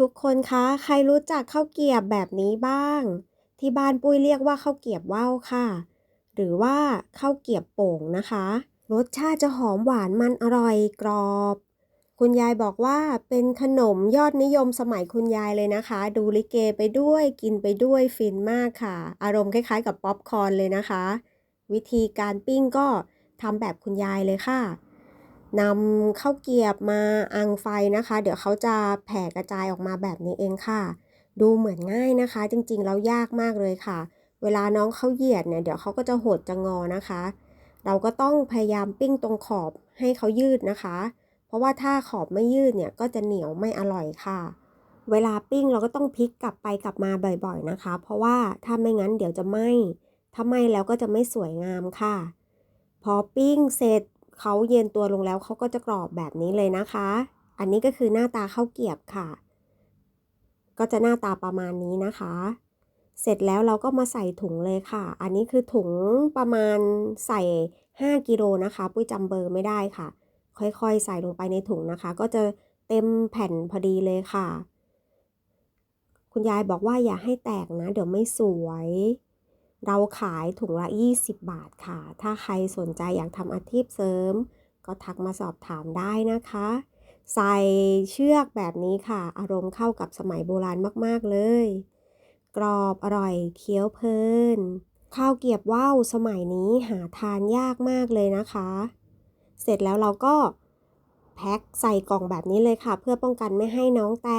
ทุกคนคะใครรู้จักข้าวเกียบแบบนี้บ้าง ที่บ้านปุ้ยเรียกว่าข้าวเกียบว่าวค่ะ หรือว่าข้าวเกียบโป่งนะคะ รสชาติจะหอมหวานมันอร่อยกรอบ คุณยายบอกว่าเป็นขนมยอดนิยมสมัยคุณยายเลยนะคะ ดูลิเกไปด้วยกินไปด้วยฟินมากค่ะ อารมณ์คล้ายๆ กับป๊อปคอร์นเลยนะคะ วิธีการปิ้งก็ทำแบบคุณยายเลยค่ะ นำข้าวเกียบมาอังไฟนะคะ เดี๋ยวเขาจะแผ่กระจายออกมาแบบนี้เองค่ะ ดูเหมือนง่ายนะคะ จริงๆแล้วยากมากเลยค่ะ เวลาน้องเขาเหยียดเนี่ยเดี๋ยวเขาก็จะหดจะงอนะคะ เราก็ต้องพยายามปิ้งตรงขอบให้เขายืดนะคะ เพราะว่าถ้าขอบไม่ยืดเนี่ยก็จะเหนียวไม่อร่อยค่ะ เวลาปิ้งเราก็ต้องพลิกกลับไปกลับมาบ่อยๆนะคะ เพราะว่าถ้าไม่งั้นเดี๋ยวจะไหม้ถ้าไหม้แล้วก็จะไม่สวยงามค่ะ พอปิ้งเสร็จ เขาเย็นตัวลงแล้วเขาก็จะกรอบแบบนี้เลยนะคะ อันนี้ก็คือหน้าตาข้าวเกียบค่ะ ก็จะหน้าตาประมาณนี้นะคะ เสร็จแล้วเราก็มาใส่ถุงเลยค่ะ อันนี้คือถุงประมาณใส่ 5กิโลนะคะ ปุ้ยจำเบอร์ไม่ได้ค่ะ ค่อยๆ ใส่ลงไปในถุงนะคะ ก็จะเต็มแผ่นพอดีเลยค่ะ คุณยายบอกว่าอย่าให้แตกนะ เดี๋ยวไม่สวย เราขายถุงละ 20 บาทค่ะ ถ้าใครสนใจอยากทำอาชีพเสริม ก็ทักมาสอบถามได้นะคะ ใส่เชือกแบบนี้ค่ะ อารมณ์เข้ากับสมัยโบราณมากๆเลย กรอบอร่อยเคี้ยวเพลิน ข้าวเกียบว่าวสมัยนี้หาทานยากมากเลยนะคะ เสร็จแล้วเราก็แพ็คใส่กล่องแบบนี้เลยค่ะ เพื่อป้องกันไม่ให้น้องแต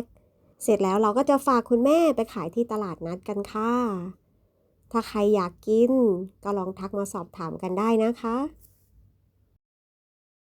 ก เสร็จแล้วเราก็จะฝากคุณแม่ไปขายที่ตลาดนัดกันค่ะ ถ้าใครอยากกินก็ลองทักมาสอบถามกันได้นะคะ